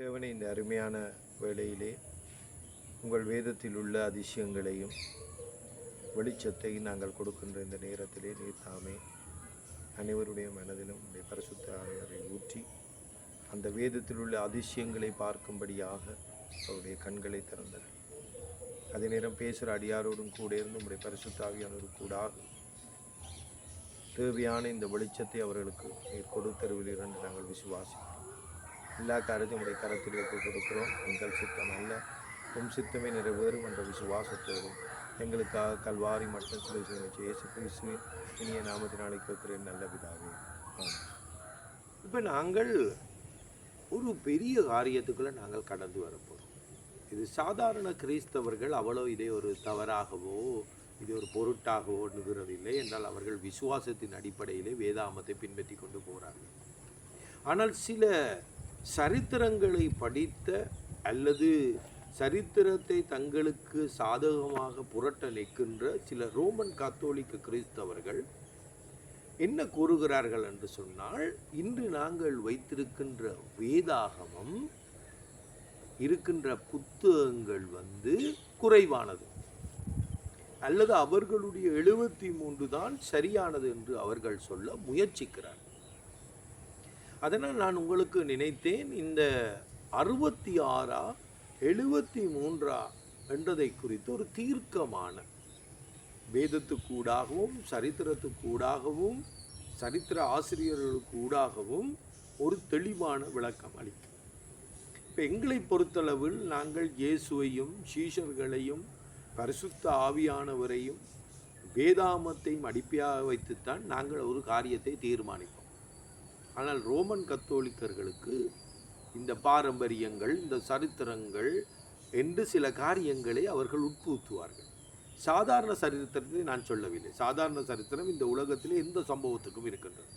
தேவனை இந்த அருமையான வேளையிலே உங்கள் வேதத்தில் உள்ள அதிசயங்களையும் வெளிச்சத்தை நாங்கள் கொடுக்கின்ற இந்த நேரத்திலே நீர் தாமே அனைவருடைய மனதிலும் உடைய பரிசுத்த ஊற்றி அந்த வேதத்தில் உள்ள அதிசயங்களை பார்க்கும்படியாக அவருடைய கண்களை திறந்தனர். அதே நேரம் பேசுகிற அடியாரோடும் கூட இருந்து உடைய பரிசுத்த ஆவியானோடு கூடாக தேவையான இந்த வெளிச்சத்தை அவர்களுக்கு நீர் கொடுத்தருவில் இருந்து நாங்கள் விசுவாசிக்கிறோம். எல்லா காரியத்தையும் உடைய கரத்தில் வைத்து கொடுக்கிறோம். எங்கள் சித்தம் அல்ல. உம் சித்தமே நிறைவேறும் என்ற விசுவாசத்தோடும் எங்களுக்காக கல்வாரி மற்றும் சிலை செய்ய இயேசு கிறிஸ்துவின் இனிய நாமத்தினாலே கேட்கிறேன் நல்ல விதாவே இப்போ நாங்கள் ஒரு பெரிய காரியத்துக்குள்ளே நாங்கள் கடந்து வரப்போகிறோம் இது சாதாரண கிறிஸ்தவர்கள் அவ்வளோ இதை ஒரு தவறாகவோ இது ஒரு பொருட்டாகவோ எண்ணுகிறதில்லை என்றால் அவர்கள் விசுவாசத்தின் அடிப்படையிலே வேதாமத்தை பின்பற்றி கொண்டு போகிறார்கள் ஆனால் சில சரித்திரங்களை படித்த அல்லது சரித்திரத்தை தங்களுக்கு சாதகமாக புரட்ட நிற்கின்ற சில ரோமன் கத்தோலிக்க கிறிஸ்தவர்கள் என்ன கூறுகிறார்கள் என்று சொன்னால் இன்று நாங்கள் வைத்திருக்கின்ற வேதாகமம் இருக்கின்ற புத்தகங்கள் வந்து குறைவானது. அல்லது அவர்களுடைய எழுபத்தி மூன்று தான் சரியானது என்று அவர்கள் சொல்ல முயற்சிக்கிறார் அதனால் நான் உங்களுக்கு நினைத்தேன் இந்த அறுபத்தி ஆறா எழுபத்தி மூன்றா என்றதை குறித்து ஒரு தீர்க்கமான. வேதத்துக்கூடாகவும் சரித்திரத்துக்கூடாகவும் சரித்திர ஆசிரியர்களுக்கூடாகவும் ஒரு தெளிவான விளக்கம் அளிக்கும். இப்போ எங்களை பொறுத்தளவில் நாங்கள் இயேசுவையும் சீஷர்களையும் பரிசுத்த ஆவியானவரையும் வேதாமத்தையும் அடிப்பையாக வைத்துத்தான் நாங்கள் ஒரு காரியத்தை தீர்மானிப்போம். ஆனால் ரோமன் கத்தோலிக்கர்களுக்கு இந்த பாரம்பரியங்கள் இந்த சரித்திரங்கள் என்று சில காரியங்களை அவர்கள் உட்புகுத்துவார்கள். சாதாரண சரித்திரத்தை நான் சொல்லவில்லை. சாதாரண சரித்திரம் இந்த உலகத்திலே எந்த சம்பவத்துக்கும் இருக்கின்றது.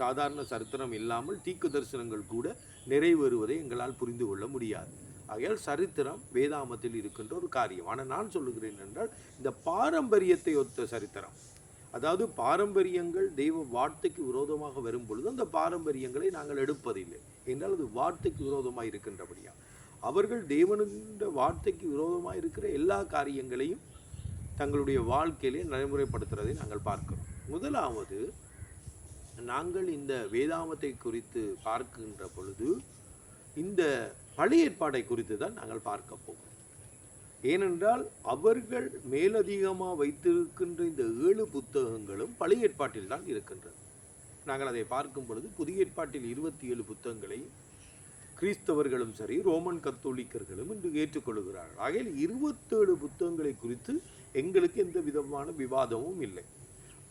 சாதாரண சரித்திரம் இல்லாமல் தீக்கு தரிசனங்கள் கூட நிறைவேறுவதை எங்களால் புரிந்து கொள்ள முடியாது. ஆகையால் சரித்திரம் வேதாமத்தில் இருக்கின்ற ஒரு காரியம். ஆனால் நான் சொல்லுகிறேன் என்றால் இந்த பாரம்பரியத்தை ஒத்த சரித்திரம். அதாவது பாரம்பரியங்கள் தெய்வ வார்த்தைக்கு விரோதமாக வரும் பொழுது அந்த பாரம்பரியங்களை நாங்கள் எடுப்பதில்லை. என்றால் அது வார்த்தைக்கு விரோதமாக இருக்கின்றபடியா? அவர்கள் தேவனுடைய வார்த்தைக்கு விரோதமாக இருக்கிற எல்லா காரியங்களையும் தங்களுடைய வாழ்க்கையிலே நடைமுறைப்படுத்துறதை நாங்கள் பார்க்கிறோம். முதலாவது நாங்கள் இந்த வேதாமத்தை குறித்து பார்க்கின்ற பொழுது இந்த பழைய ஏற்பாடை குறித்து தான் நாங்கள் பார்க்க போகிறோம். ஏனென்றால் அவர்கள் மேலதிகமாக வைத்திருக்கின்ற இந்த ஏழு புத்தகங்களும் பழைய ஏற்பாட்டில் தான் இருக்கின்றது. நாங்கள் அதை பார்க்கும் பொழுது புதிய ஏற்பாட்டில் இருபத்தி ஏழு புத்தகங்களை கிறிஸ்தவர்களும் சரி ரோமன் கத்தோலிக்கர்களும் இன்று ஏற்றுக்கொள்கிறார்கள். ஆகையில் இருபத்தேழு புத்தகங்களை குறித்து எங்களுக்கு எந்த விதமான விவாதமும் இல்லை.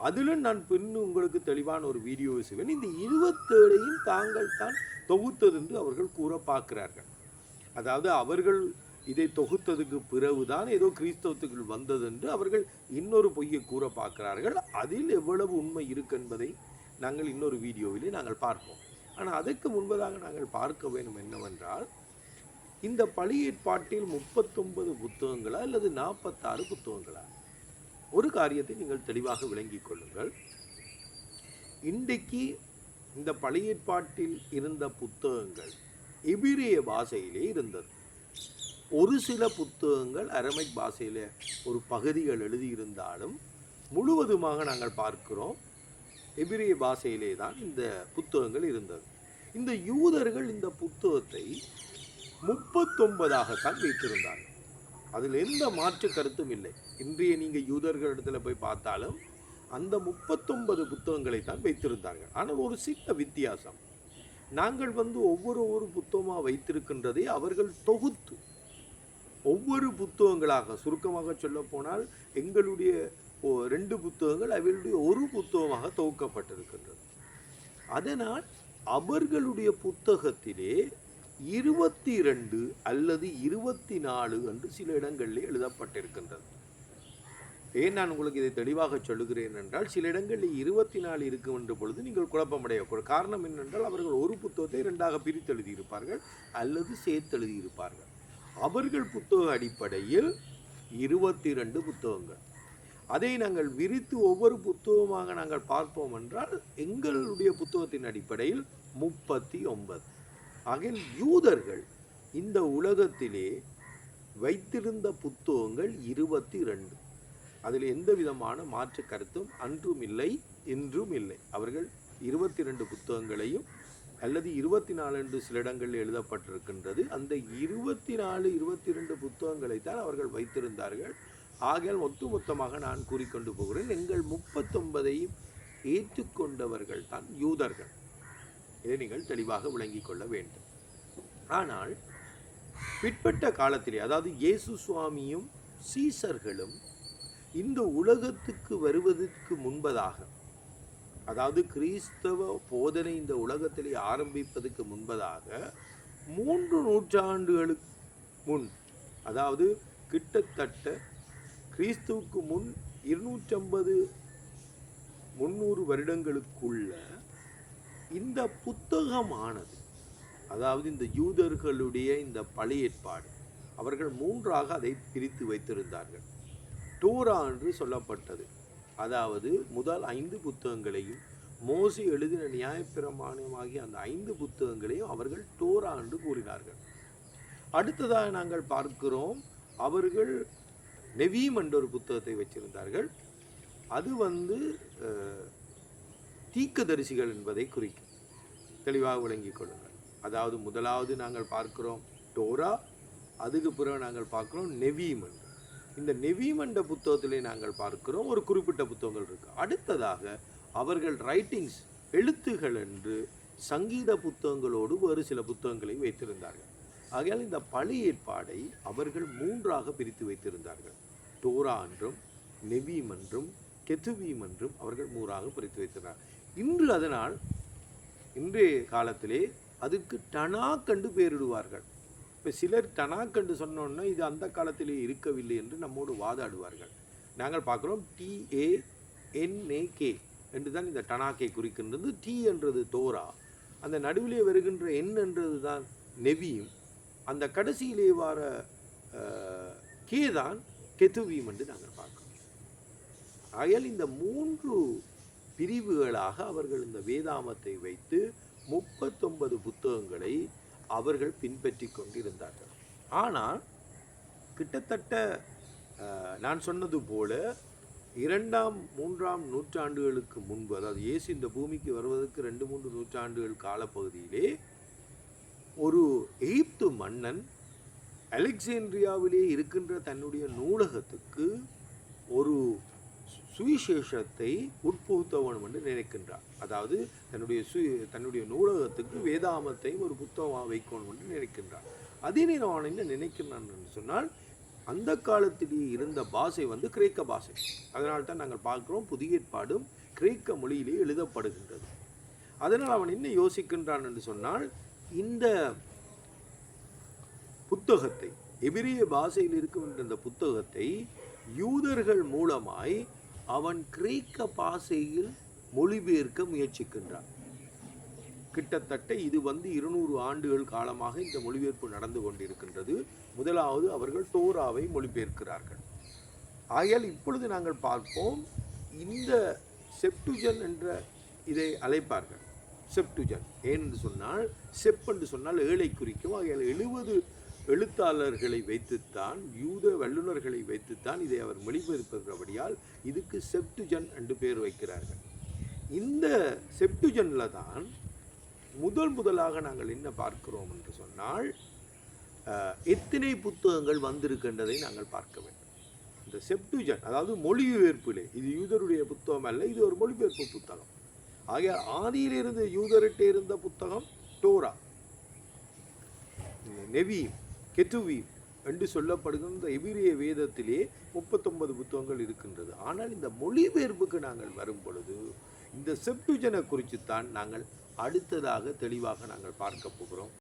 அதிலும் நான் பின் உங்களுக்கு தெளிவான ஒரு வீடியோவை செய்வேன். இந்த இருபத்தேழையும் தாங்கள் தான் தொகுத்தது என்று அவர்கள் கூற பார்க்கிறார்கள் அதாவது அவர்கள் இதை தொகுத்ததுக்கு பிறகுதான் ஏதோ கிறிஸ்தவத்துக்குள் வந்தது என்று அவர்கள் இன்னொரு பொய்யை கூற பார்க்கிறார்கள். அதில் எவ்வளவு உண்மை இருக்கு என்பதை நாங்கள் இன்னொரு வீடியோவிலே நாங்கள் பார்ப்போம். ஆனால் அதற்கு முன்பதாக நாங்கள் பார்க்க வேண்டும் என்னவென்றால் இந்த பழைய ஏற்பாட்டில் முப்பத்தொன்பது புத்தகங்களா அல்லது நாற்பத்தாறு புத்தகங்களா? ஒரு காரியத்தை நீங்கள் தெளிவாக விளங்கிக் கொள்ளுங்கள். இன்றைக்கு இந்த பழையேற்பாட்டில் இருந்த புத்தகங்கள் எபிரேய பாஷையிலே இருந்தது. ஒரு சில புத்தகங்கள் அரமைக் பாஷையில் ஒரு பகுதிகள் எழுதியிருந்தாலும் முழுவதுமாக நாங்கள் பார்க்கிறோம். எபிரிய பாஷையிலே தான் இந்த புத்தகங்கள் இருந்தது. இந்த யூதர்கள் இந்த புத்தகத்தை முப்பத்தொன்பதாகத்தான் வைத்திருந்தார்கள். அதில் எந்த மாற்று கருத்தும் இல்லை. இன்றைய நீங்கள் யூதர்களிடத்தில் போய் பார்த்தாலும் அந்த முப்பத்தொன்பது புத்தகங்களை தான் வைத்திருந்தார்கள். ஆனால் ஒரு சின்ன வித்தியாசம். நாங்கள் வந்து ஒவ்வொரு ஒரு புத்தகமாக வைத்திருக்கின்றதை அவர்கள் தொகுத்து ஒவ்வொரு புத்தகங்களாக சுருக்கமாக சொல்லப்போனால் எங்களுடைய ஓ- ரெண்டு புத்தகங்கள் அவர்களுடைய ஒரு புத்தகமாக தொகுக்கப்பட்டிருக்கின்றது. அதனால் அவர்களுடைய புத்தகத்திலே இருபத்தி ரெண்டு அல்லது இருபத்தி நாலு என்று சில இடங்களிலே எழுதப்பட்டிருக்கின்றது. ஏன் நான் உங்களுக்கு இதை தெளிவாக சொல்லுகிறேன் என்றால் சில இடங்களில் இருபத்தி நாலு இருக்கும் என்ற பொழுது நீங்கள் குழப்பமடைய காரணம் என்னென்றால் அவர்கள் ஒரு புத்தகத்தை இரண்டாக பிரித்து எழுதியிருப்பார்கள் அல்லது சேர்த்து எழுதியிருப்பார்கள் அவர்கள் புத்தக அடிப்படையில் இருபத்தி ரெண்டு புத்தகங்கள். அதை நாங்கள் விரித்து ஒவ்வொரு புத்தகமாக நாங்கள் பார்ப்போம் என்றால் எங்களுடைய புத்தகத்தின் அடிப்படையில் முப்பத்தி ஒன்பது ஆகிய யூதர்கள் இந்த உலகத்திலே வைத்திருந்த புத்தகங்கள் இருபத்தி ரெண்டு அதில் எந்த விதமான மாற்று கருத்தும் அன்றும் இல்லை இன்றும் இல்லை அவர்கள் இருபத்தி ரெண்டு புத்தகங்களையும் அல்லது இருபத்தி நாலு என்று சில இடங்களில் எழுதப்பட்டிருக்கின்றது. அந்த இருபத்தி நாலு இருபத்தி ரெண்டு புத்தகங்களை தான் அவர்கள் வைத்திருந்தார்கள். ஆகையால் ஒட்டுமொத்தமாக நான் கூறிக்கொண்டு போகிறேன். எங்கள் முப்பத்தொன்பதையும் ஏற்றுக்கொண்டவர்கள் தான் யூதர்கள். இதை நீங்கள் தெளிவாக விளங்கிக் கொள்ள வேண்டும். ஆனால் பிற்பட்ட காலத்திலே அதாவது இயேசு சுவாமியும் சீசர்களும் இந்த உலகத்துக்கு வருவதற்கு முன்பதாக அதாவது கிறிஸ்தவ போதனை இந்த உலகத்திலே ஆரம்பிப்பதற்கு முன்பதாக மூன்று நூற்றாண்டுகளுக்கு முன் அதாவது கிட்டத்தட்ட கிறிஸ்துவுக்கு முன் இருநூற்றம்பது முந்நூறு வருடங்களுக்குள்ள இந்த புத்தகமானது அதாவது இந்த யூதர்களுடைய இந்த பழைய ஏற்பாடு அவர்கள் மூன்றாக அதை பிரித்து வைத்திருந்தார்கள். டூரா என்று சொல்லப்பட்டது. அதாவது முதல் ஐந்து புத்தகங்களையும் மோசி எழுதின நியாயப்பிரமாணமாகிய அந்த ஐந்து புத்தகங்களையும் அவர்கள் டோரா என்று கூறினார்கள். அடுத்ததாக நாங்கள் பார்க்கிறோம் அவர்கள் நெவீம் என்ற ஒரு புத்தகத்தை வச்சிருந்தார்கள். அது வந்து தீக்கதரிசிகள் என்பதை குறிக்கும். தெளிவாக விளங்கிக் கொள்ளுங்கள். அதாவது முதலாவது நாங்கள் பார்க்கிறோம் டோரா அதுக்கு பிறகு நாங்கள் பார்க்கிறோம் நெவீம் என்று. இந்த நெவிமண்ட புத்தகத்திலே நாங்கள் பார்க்கிறோம். ஒரு குறிப்பிட்ட புத்தகங்கள் இருக்குது அடுத்ததாக அவர்கள் ரைட்டிங்ஸ் எழுத்துகள் என்று சங்கீத புத்தகங்களோடு வேறு சில புத்தகங்களை வைத்திருந்தார்கள். ஆகையால் இந்த பழைய ஏற்பாடை அவர்கள் மூன்றாக பிரித்து வைத்திருந்தார்கள். டோரா என்றும் நெவீம் என்றும் கெத்துவீம் என்றும் அவர்கள் மூன்றாக பிரித்து வைத்திருந்தார் இன்று அதனால் இன்றைய காலத்திலே அதுக்கு டனாக் கண்டு பெயரிடுவார்கள். இப்போ சிலர் டனாக் என்று சொன்னோன்னா இது அந்த காலத்திலே இருக்கவில்லை என்று நம்மோடு வாதாடுவார்கள். நாங்கள் பார்க்குறோம் டிஏ என்ஏகே என்று தான் இந்த டனாக்கை குறிக்கின்றது. டி என்றது தோரா. அந்த நடுவிலே வருகின்ற என் என்றது தான் நெவியும். அந்த கடைசியிலே வர கே தான் கெதுவியும் என்று நாங்கள் பார்க்கிறோம். ஆகையால் இந்த மூன்று பிரிவுகளாக அவர்கள் இந்த வேதாமத்தை வைத்து முப்பத்தொன்பது புத்தகங்களை அவர்கள் பின்பற்றி கொண்டிருந்தார்கள். ஆனால் கிட்டத்தட்ட நான் சொன்னது போல இரண்டாம் மூன்றாம் நூற்றாண்டுகளுக்கு முன்பு அதாவது இயேசு இந்த பூமிக்கு வருவதற்கு ரெண்டு மூன்று நூற்றாண்டுகள் காலப்பகுதியிலே ஒரு எகிப்து மன்னன் அலெக்சாண்ட்ரியாவிலே இருக்கின்ற தன்னுடைய நூலகத்துக்கு ஒரு சுவிசேஷத்தை உட்புகுத்த என்று நினைக்கின்றார். அதாவது தன்னுடைய சு தன்னுடைய நூலகத்துக்கு வேதாமத்தையும் ஒரு புத்தகமாக வைக்கணும் என்று நினைக்கின்றார். அதே நேரம் அவன் என்ன நினைக்கிறான் என்று சொன்னால் அந்த காலத்திலேயே இருந்த பாஷை வந்து கிரேக்க பாஷை. அதனால் தான் நாங்கள் பார்க்குறோம் புதிய ஏற்பாடும் கிரேக்க மொழியிலே எழுதப்படுகின்றது. அதனால் அவன் என்ன யோசிக்கின்றான் என்று சொன்னால் இந்த புத்தகத்தை எபிரிய பாஷையில் இருக்கின்ற இந்த புத்தகத்தை யூதர்கள் மூலமாய் அவன் கிரேக்க பாசையில் மொழிபெயர்க்க முயற்சிக்கின்றான். கிட்டத்தட்ட இது வந்து இருநூறு ஆண்டுகள் காலமாக இந்த மொழிபெயர்ப்பு நடந்து கொண்டிருக்கின்றது. முதலாவது அவர்கள் தோராவை மொழிபெயர்க்கிறார்கள். ஆகையால் இப்பொழுது நாங்கள் பார்ப்போம் இந்த செப்டுஜன் என்ற இதை அழைப்பார்கள். செப்டுஜன் ஏனென்று சொன்னால் செப் என்று சொன்னால் ஏழை குறிக்கும் ஆகையால் எழுபது எழுத்தாளர்களை வைத்துத்தான் யூத வல்லுநர்களை வைத்துத்தான் இதை அவர் மொழிபெயர்ப்பபடியால் இதுக்கு செப்டுஜன் என்று பெயர் வைக்கிறார்கள். இந்த செப்டுஜனில் தான் முதல் முதலாக நாங்கள் என்ன பார்க்கிறோம் என்று சொன்னால் எத்தனை புத்தகங்கள் வந்திருக்கின்றதை நாங்கள் பார்க்க வேண்டும். இந்த செப்டுஜன் அதாவது மொழிபெயர்ப்பிலே இது யூதருடைய புத்தகம் அல்ல இது ஒரு மொழிபெயர்ப்பு புத்தகம். ஆகிய ஆதியிலிருந்து யூதர்கிட்ட இருந்த புத்தகம் டோரா. நெவி கெத்துவி என்று சொல்லப்படுகின்ற எபிரிய வேதத்திலே முப்பத்தொன்பது புத்தகங்கள் இருக்கின்றது. ஆனால் இந்த மொழிபெயர்ப்புக்கு நாங்கள் வரும் பொழுது இந்த செப்டுஜனை குறித்து தான் நாங்கள் அடுத்ததாக தெளிவாக நாங்கள் பார்க்க போகிறோம்.